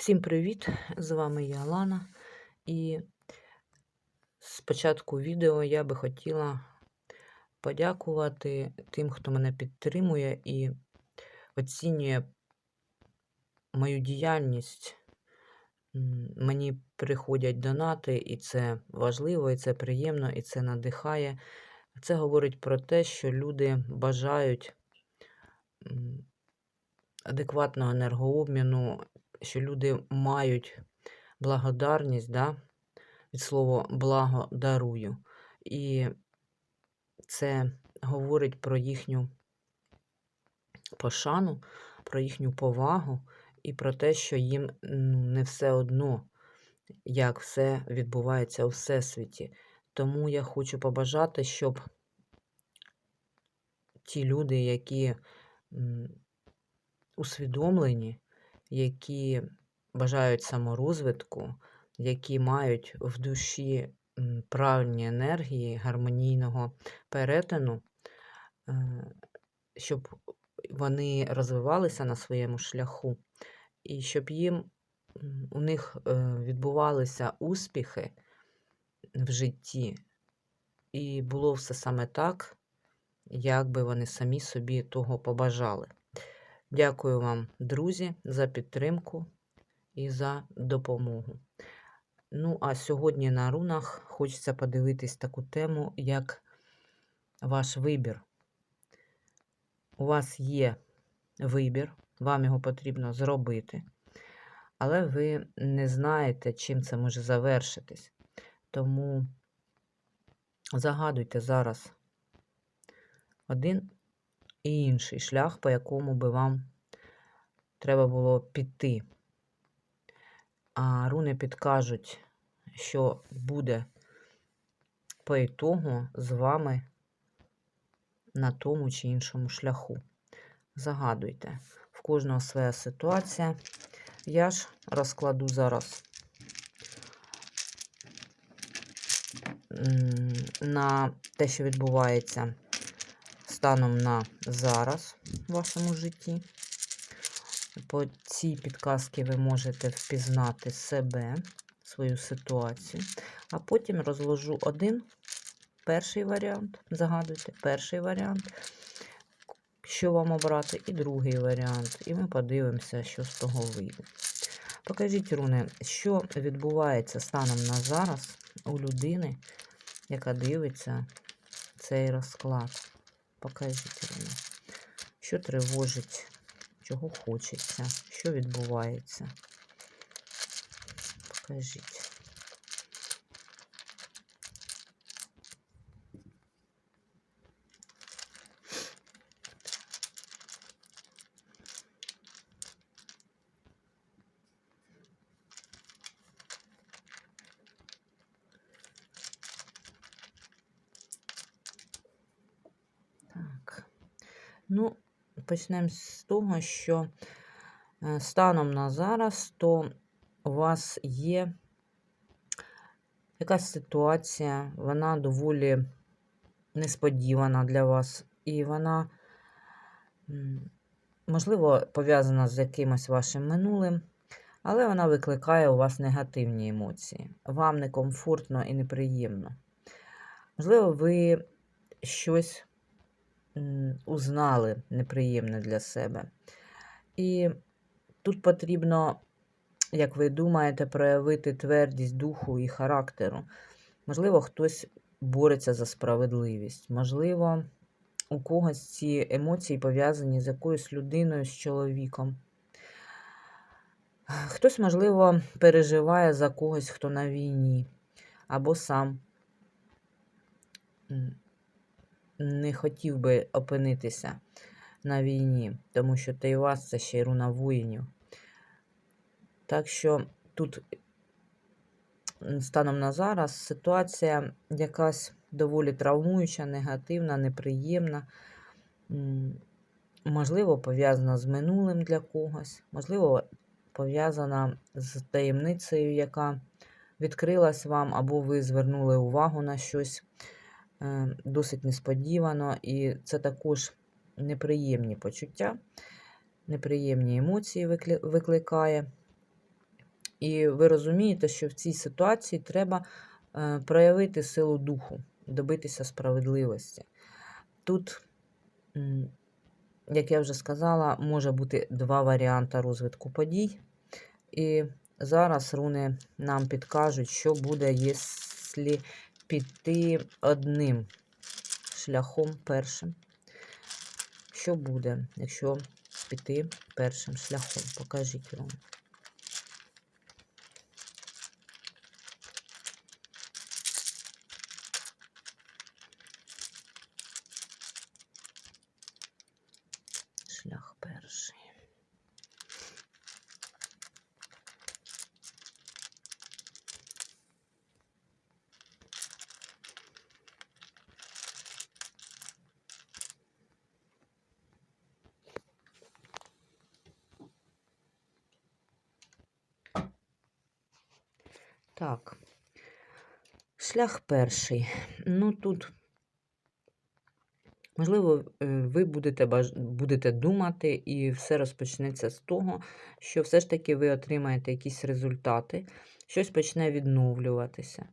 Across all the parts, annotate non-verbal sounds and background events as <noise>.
Всім привіт! З вами я Лана. І з початку відео я би хотіла подякувати тим, хто мене підтримує і оцінює мою діяльність. Мені приходять донати, і це важливо, і це приємно, і це надихає. Це говорить про те, що люди бажають адекватного енергообміну, що люди мають благодарність, да? від слова благо дарую. І це говорить про їхню пошану, про їхню повагу і про те, що їм ну, не все одно, як все відбувається у всесвіті. Тому я хочу побажати, щоб ті люди, які усвідомлені, які бажають саморозвитку, які мають в душі правильні енергії гармонійного перетину, е, щоб вони розвивалися на своєму шляху, і щоб їм у них е, відбувалися успіхи в житті, і було все саме так, як би вони самі собі того побажали. Дякую вам, друзі, за підтримку і за допомогу. Ну, а сьогодні на рунах хочеться подивитись таку тему, як ваш вибір. У вас є вибір, вам його потрібно зробити, але ви не знаєте, чим це може завершитись. Тому загадуйте зараз один і інший шлях, по якому би вам треба було піти. А руни підкажуть, що буде по ітогу з вами на тому чи іншому шляху. Загадуйте, в кожного своя ситуація. Я ж розкладу зараз на те, що відбувається станом на зараз в вашому житті. По цій підказці ви можете впізнати себе, свою ситуацію, а потім розложу один перший варіант. Загадуйте, перший варіант, що вам обрати, і другий варіант. І ми подивимося, що з того вийде. Покажіть, Руни, що відбувається станом на зараз у людини, яка дивиться цей розклад. Покажіть, Руни, що тривожить чого хочеться, що відбувається. Покажіть. Так. Ну, почнемо з того, що е, станом на зараз, то у вас є якась ситуація, вона доволі несподівана для вас, і вона, можливо, пов'язана з якимось вашим минулим, але вона викликає у вас негативні емоції. Вам некомфортно і неприємно. Можливо, ви щось узнали неприємне для себе. І тут потрібно, як ви думаєте, проявити твердість духу і характеру. Можливо, хтось бореться за справедливість. Можливо, у когось ці емоції пов'язані з якоюсь людиною, з чоловіком. Хтось, можливо, переживає за когось, хто на війні, або сам не хотів би опинитися на війні, тому що Тайвас це ще й руна воїнів. Так що тут, станом на зараз, ситуація якась доволі травмуюча, негативна, неприємна. Можливо, пов'язана з минулим для когось, можливо, пов'язана з таємницею, яка відкрилась вам, або ви звернули увагу на щось. Е, досить несподівано, і це також неприємні почуття, неприємні емоції викликає. І ви розумієте, що в цій ситуації треба е, проявити силу духу, добитися справедливості. Тут, як я вже сказала, може бути два варіанти розвитку подій. І зараз руни нам підкажуть, що буде, якщо піти одним шляхом першим. Що буде, якщо піти першим шляхом? Покажіть руни. Шлях перший. Так. Шлях перший. Ну тут, можливо, е, ви будете, баж... будете думати, і все розпочнеться з того, що все ж таки ви отримаєте якісь результати, щось почне відновлюватися.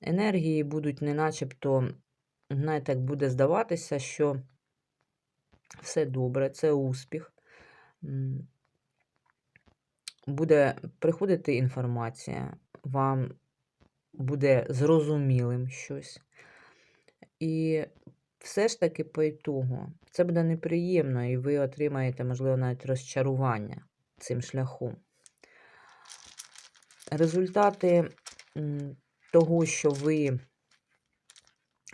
Енергії будуть не начебто, знаєте, як буде здаватися, що все добре, це успіх. Буде приходити інформація, вам буде зрозумілим щось. І все ж таки по ітогу це буде неприємно, і ви отримаєте, можливо, навіть розчарування цим шляхом. Результати того, що ви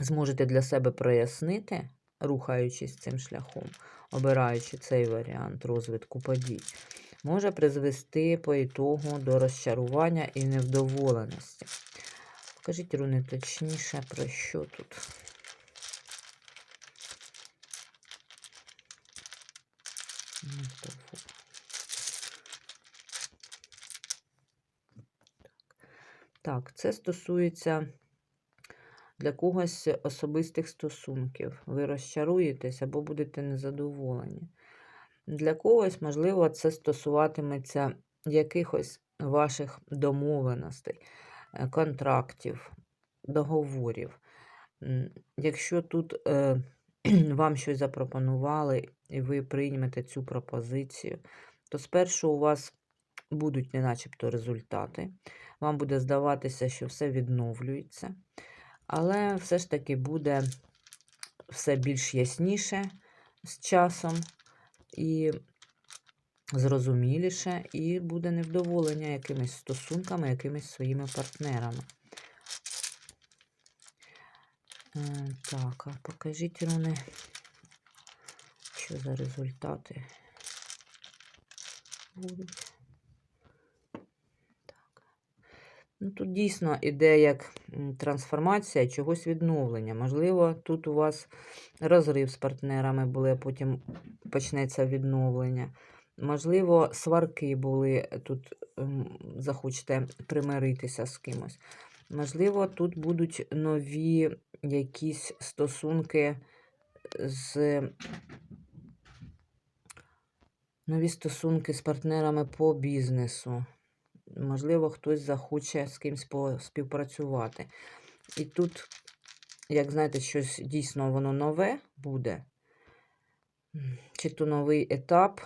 зможете для себе прояснити, рухаючись цим шляхом, обираючи цей варіант розвитку подій, може призвести по ітогу до розчарування і невдоволеності. Покажіть, руни, точніше, про що тут. Так, це стосується для когось особистих стосунків. Ви розчаруєтесь або будете незадоволені. Для когось, можливо, це стосуватиметься якихось ваших домовленостей, е, контрактів, договорів. Якщо тут е, <clears throat> вам щось запропонували і ви приймете цю пропозицію, то спершу у вас будуть не начебто результати. Вам буде здаватися, що все відновлюється, але все ж таки буде все більш ясніше з часом і зрозуміліше, і буде невдоволення якимись стосунками, якимись своїми партнерами. Е, Так, а покажіть, руни, що за результати будуть. Так. Ну, тут дійсно іде як трансформація чогось відновлення. Можливо, тут у вас розрив з партнерами були, а потім почнеться відновлення. Можливо, сварки були, тут захочете примиритися з кимось. Можливо, тут будуть нові якісь стосунки з нові стосунки з партнерами по бізнесу. Можливо, хтось захоче з кимось співпрацювати. І тут, як знаєте, щось дійсно воно нове буде, чи то новий етап,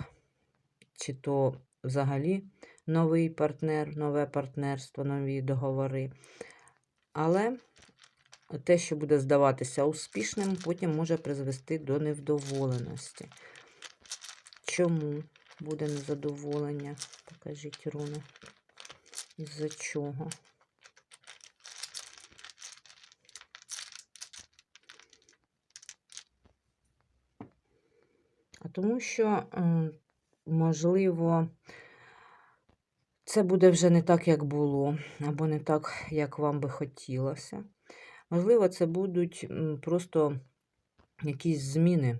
чи то взагалі новий партнер, нове партнерство, нові договори. Але те, що буде здаватися успішним, потім може призвести до невдоволеності. Чому буде незадоволення? Покажіть руни. Із-за чого? Тому що, можливо, це буде вже не так, як було, або не так, як вам би хотілося. Можливо, це будуть просто якісь зміни,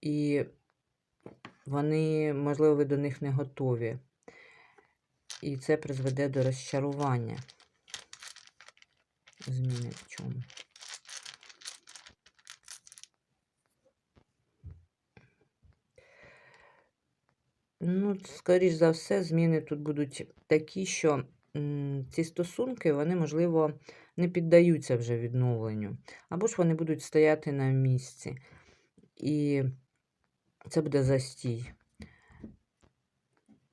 і вони, можливо, ви до них не готові. І це призведе до розчарування. Зміни в чому. Ну, скоріш за все, зміни тут будуть такі, що ці стосунки, вони, можливо, не піддаються вже відновленню, або ж вони будуть стояти на місці. І це буде застій.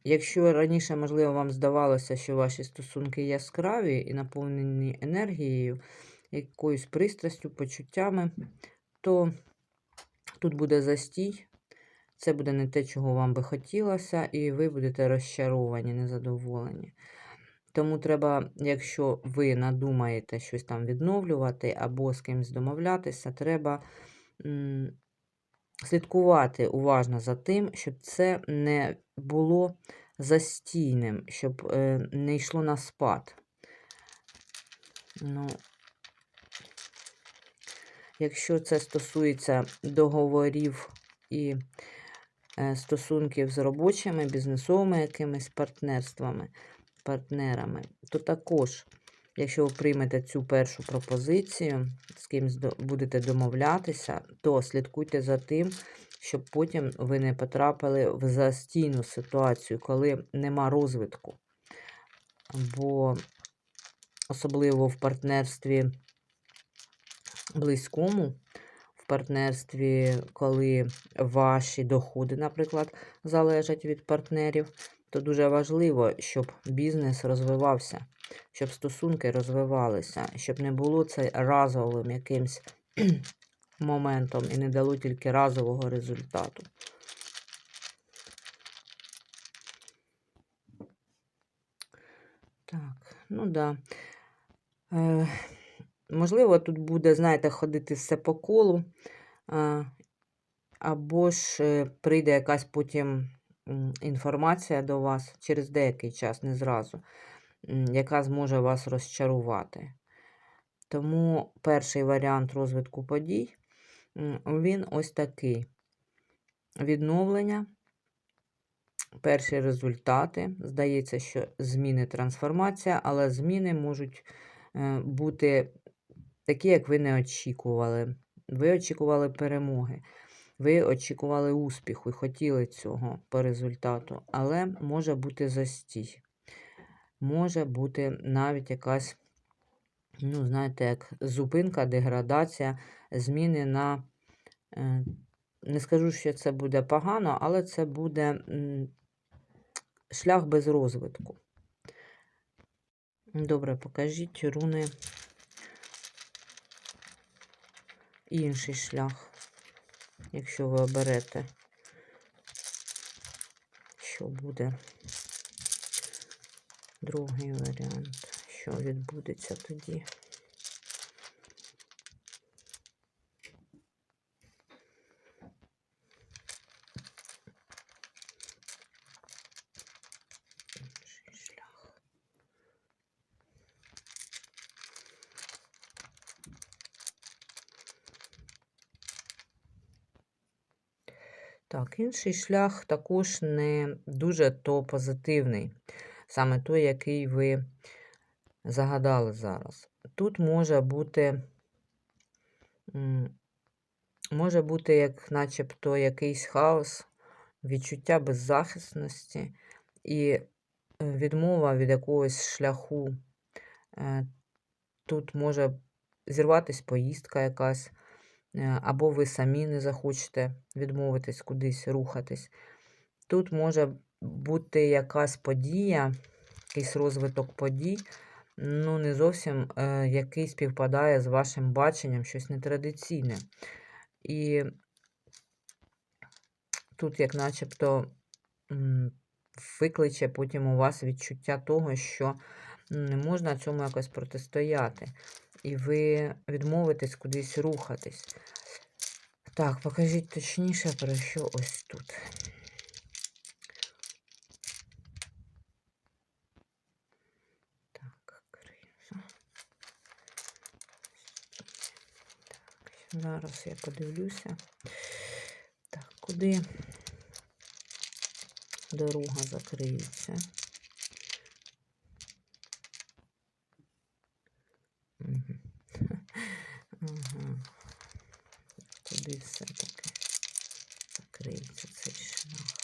Якщо раніше, можливо, вам здавалося, що ваші стосунки яскраві і наповнені енергією, якоюсь пристрастю, почуттями, то тут буде застій. Це буде не те, чого вам би хотілося, і ви будете розчаровані, незадоволені. Тому треба, якщо ви надумаєте щось там відновлювати або з кимось домовлятися, треба м, слідкувати уважно за тим, щоб це не було застійним, щоб е, не йшло на спад. Ну, якщо це стосується договорів і стосунків з робочими, бізнесовими якимись партнерствами, партнерами, то також, якщо ви приймете цю першу пропозицію, з кимось будете домовлятися, то слідкуйте за тим, щоб потім ви не потрапили в застійну ситуацію, коли нема розвитку. Бо особливо в партнерстві близькому, в партнерстві, коли ваші доходи, наприклад, залежать від партнерів, то дуже важливо, щоб бізнес розвивався, щоб стосунки розвивалися, щоб не було це разовим якимсь <clears throat> моментом і не дало тільки разового результату. Так, ну да. Е, можливо, тут буде, знаєте, ходити все по колу, або ж е, прийде якась потім інформація до вас через деякий час, не зразу, яка зможе вас розчарувати. Тому перший варіант розвитку подій, він ось такий. Відновлення, перші результати. Здається, що зміни трансформація, але зміни можуть е, бути такі, як ви не очікували. Ви очікували перемоги, ви очікували успіху і хотіли цього по результату, але може бути застій. Може бути навіть якась, ну, знаєте, як зупинка, деградація, зміни на. е, Не скажу, що це буде погано, але це буде шлях без розвитку. Добре, покажіть руни. Інший шлях, якщо ви оберете, що буде? Другий варіант, що відбудеться тоді. Так, інший шлях також не дуже то позитивний, саме той, який ви загадали зараз. Тут може бути, може бути як начебто якийсь хаос, відчуття беззахисності і е, відмова від якогось шляху. Е, Тут може зірватись поїздка якась, або ви самі не захочете відмовитись кудись рухатись. Тут може бути якась подія, якийсь розвиток подій, ну не зовсім е, який співпадає з вашим баченням, щось нетрадиційне. І тут, як начебто, викличе потім у вас відчуття того, що не можна цьому якось протистояти. І ви відмовитесь кудись рухатись. Так, покажіть точніше, про що ось тут. Так, криза. Так, зараз я подивлюся. Так, куди дорога закриється? Мгм. Ага. Куди все-таки закриється цей шлях?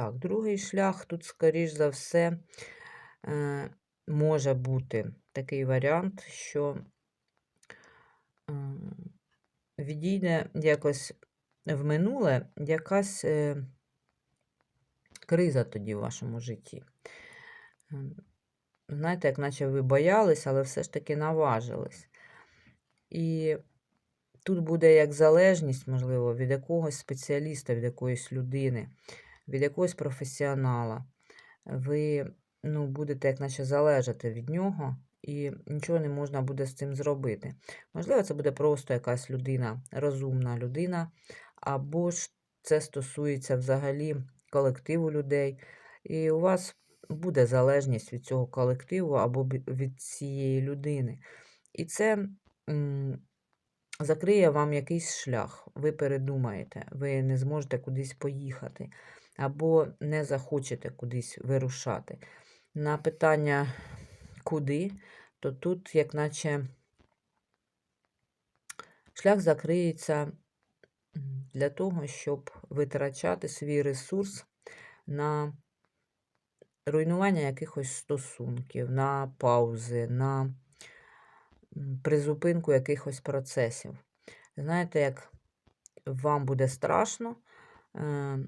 Так, другий шлях тут, скоріш за все, е, може бути такий варіант, що е, відійде якось в минуле якась е, криза тоді в вашому житті. Знаєте, як наче ви боялись, але все ж таки наважились. І тут буде як залежність, можливо, від якогось спеціаліста, від якоїсь людини, від якогось професіонала. Ви ну, будете як наче залежати від нього, і нічого не можна буде з цим зробити. Можливо, це буде просто якась людина, розумна людина, або ж це стосується взагалі колективу людей, і у вас буде залежність від цього колективу або від цієї людини. І це закриє вам якийсь шлях. Ви передумаєте, ви не зможете кудись поїхати, або не захочете кудись вирушати. На питання куди, то тут, як наче, шлях закриється для того, щоб витрачати свій ресурс на руйнування якихось стосунків, на паузи, на призупинку якихось процесів. Знаєте, як вам буде страшно, е,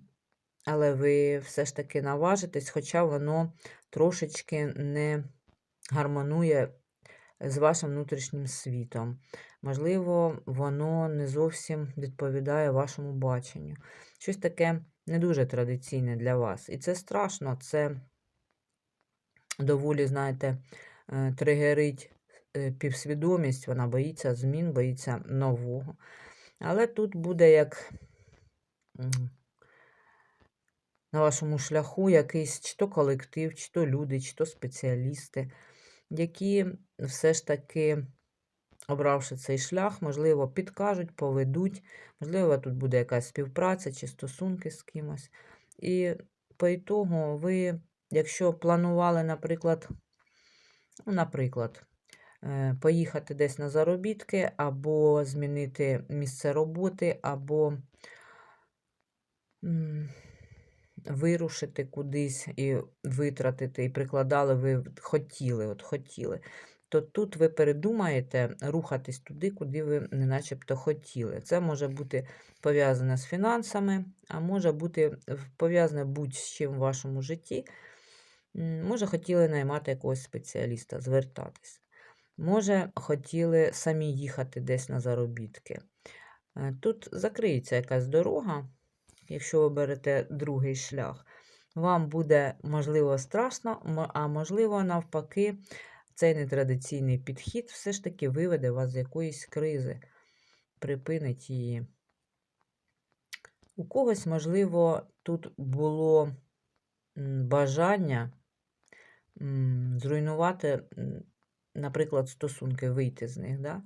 але ви все ж таки наважитесь, хоча воно трошечки не гармонує з вашим внутрішнім світом. Можливо, воно не зовсім відповідає вашому баченню. Щось таке не дуже традиційне для вас. І це страшно, це доволі, знаєте, е, тригерить е, півсвідомість, вона боїться змін, боїться нового. Але тут буде як на вашому шляху якийсь чи то колектив, чи то люди, чи то спеціалісти, які все ж таки, обравши цей шлях, можливо, підкажуть, поведуть, можливо, тут буде якась співпраця чи стосунки з кимось. І по ітогу ви, якщо планували, наприклад, ну, наприклад, е, поїхати десь на заробітки, або змінити місце роботи, або вирушити кудись і витратити, і прикладали, ви хотіли, от хотіли, то тут ви передумаєте рухатись туди, куди ви не начебто хотіли. Це може бути пов'язане з фінансами, а може бути пов'язане будь-з чим в вашому житті. Може, хотіли наймати якогось спеціаліста, звертатись. Може, хотіли самі їхати десь на заробітки. Е, Тут закриється якась дорога, якщо ви берете другий шлях. Вам буде, можливо, страшно, а можливо, навпаки, цей нетрадиційний підхід все ж таки виведе вас з якоїсь кризи, припинить її. У когось, можливо, тут було бажання зруйнувати, наприклад, стосунки, вийти з них. Да?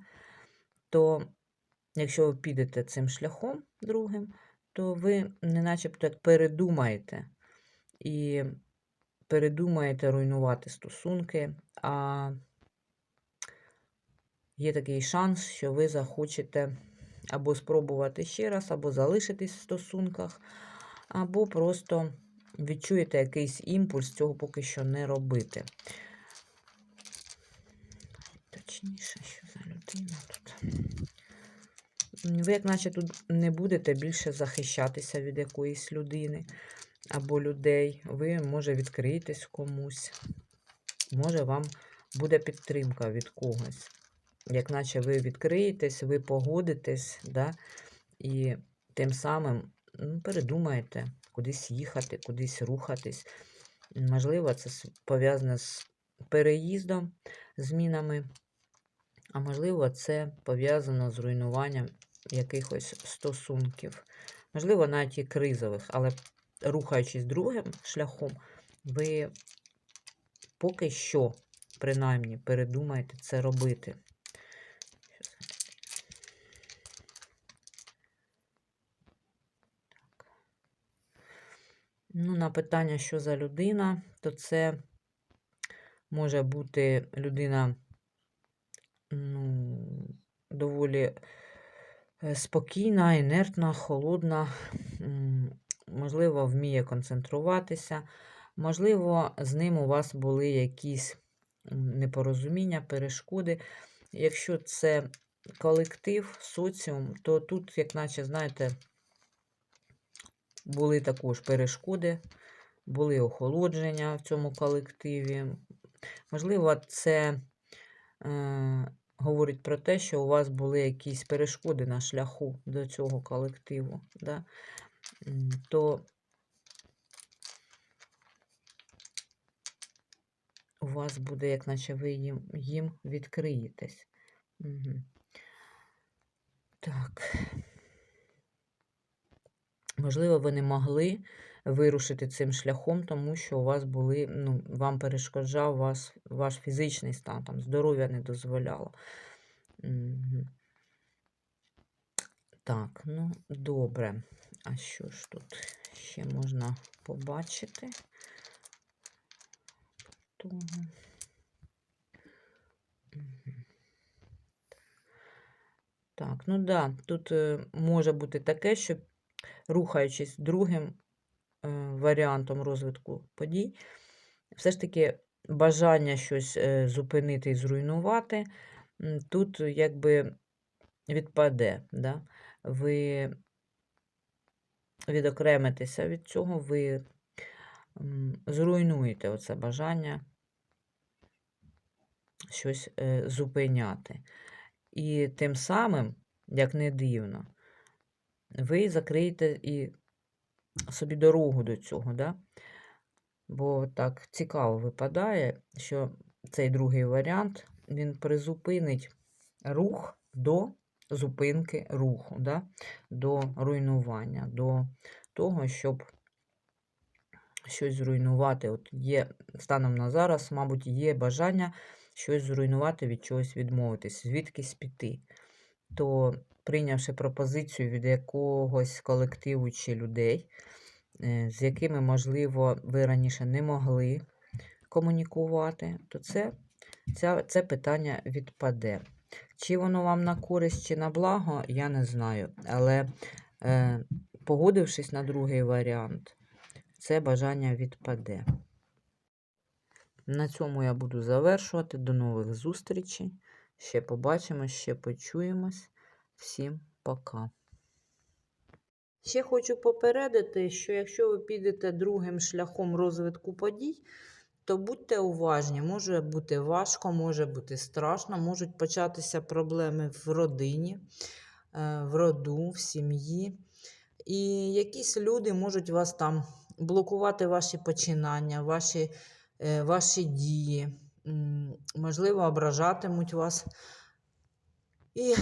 То якщо ви підете цим шляхом другим, то ви не начебто як передумаєте і передумаєте руйнувати стосунки, а є такий шанс, що ви захочете або спробувати ще раз, або залишитись в стосунках, або просто відчуєте якийсь імпульс цього поки що не робити. Точніше, що за людина тут. Ви, як наче тут не будете більше захищатися від якоїсь людини або людей. Ви, може, відкриєтесь комусь. Може, вам буде підтримка від когось. Як наче ви відкриєтесь, ви погодитесь, да? і тим самим ну, передумаєте кудись їхати, кудись рухатись. Можливо, це пов'язане з переїздом, змінами, а можливо, це пов'язано з руйнуванням якихось стосунків. Можливо, навіть і кризових, але рухаючись другим шляхом, ви поки що, принаймні, передумаєте це робити. Ну, на питання, що за людина, то це може бути людина ну, доволі спокійна, інертна, холодна. можливо, вміє концентруватися, можливо, з ним у вас були якісь непорозуміння, перешкоди. Якщо це колектив, соціум, то тут, як наче, знаєте, були також перешкоди, були охолодження в цьому колективі. Можливо, це е, говорить про те, що у вас були якісь перешкоди на шляху до цього колективу. Да? То у вас буде, як наче ви їм, їм відкриєтесь. Угу. Так. Можливо, ви не могли вирушити цим шляхом, тому що у вас були, ну, вам перешкоджав вас, ваш фізичний стан, там, здоров'я не дозволяло. Так, ну, добре. А що ж тут ще можна побачити? Того. Так, ну да, тут е, може бути таке, що рухаючись другим варіантом розвитку подій, все ж таки бажання щось е, зупинити і зруйнувати, тут якби відпаде. Да? Ви відокремитеся від цього, ви зруйнуєте оце бажання щось е, зупиняти. І тим самим, як не дивно, ви закриєте і собі дорогу до цього, да? Бо так цікаво випадає, що цей другий варіант він призупинить рух до зупинки руху, да? до руйнування, до того, щоб щось зруйнувати. От є станом на зараз, мабуть, є бажання щось зруйнувати, від чогось відмовитись, звідкись піти. То, прийнявши пропозицію від якогось колективу чи людей, е, з якими, можливо, ви раніше не могли комунікувати, то це, це, це питання відпаде. Чи воно вам на користь, чи на благо, я не знаю. Але е, погодившись на другий варіант, це бажання відпаде. На цьому я буду завершувати. До нових зустрічей. Ще побачимось, ще почуємось. Всім пока. Ще хочу попередити, що якщо ви підете другим шляхом розвитку подій, то будьте уважні, може бути важко, може бути страшно, можуть початися проблеми в родині, е, в роду, в сім'ї. І якісь люди можуть вас там блокувати ваші починання, ваші, е, ваші дії, можливо, ображатимуть вас. І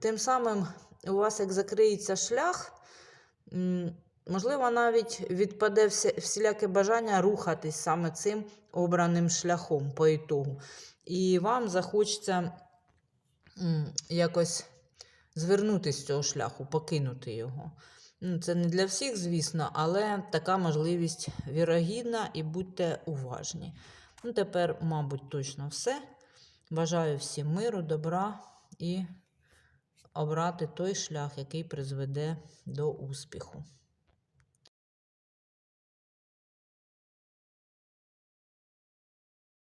тим самим у вас як закриється шлях, можливо, навіть відпаде всіляке бажання рухатись саме цим обраним шляхом по ітогу. І вам захочеться якось звернути з цього шляху, покинути його. Ну, Це не для всіх, звісно, але така можливість вірогідна і будьте уважні. Ну, тепер, мабуть, точно все. Бажаю всім миру, добра і обрати той шлях, який призведе до успіху.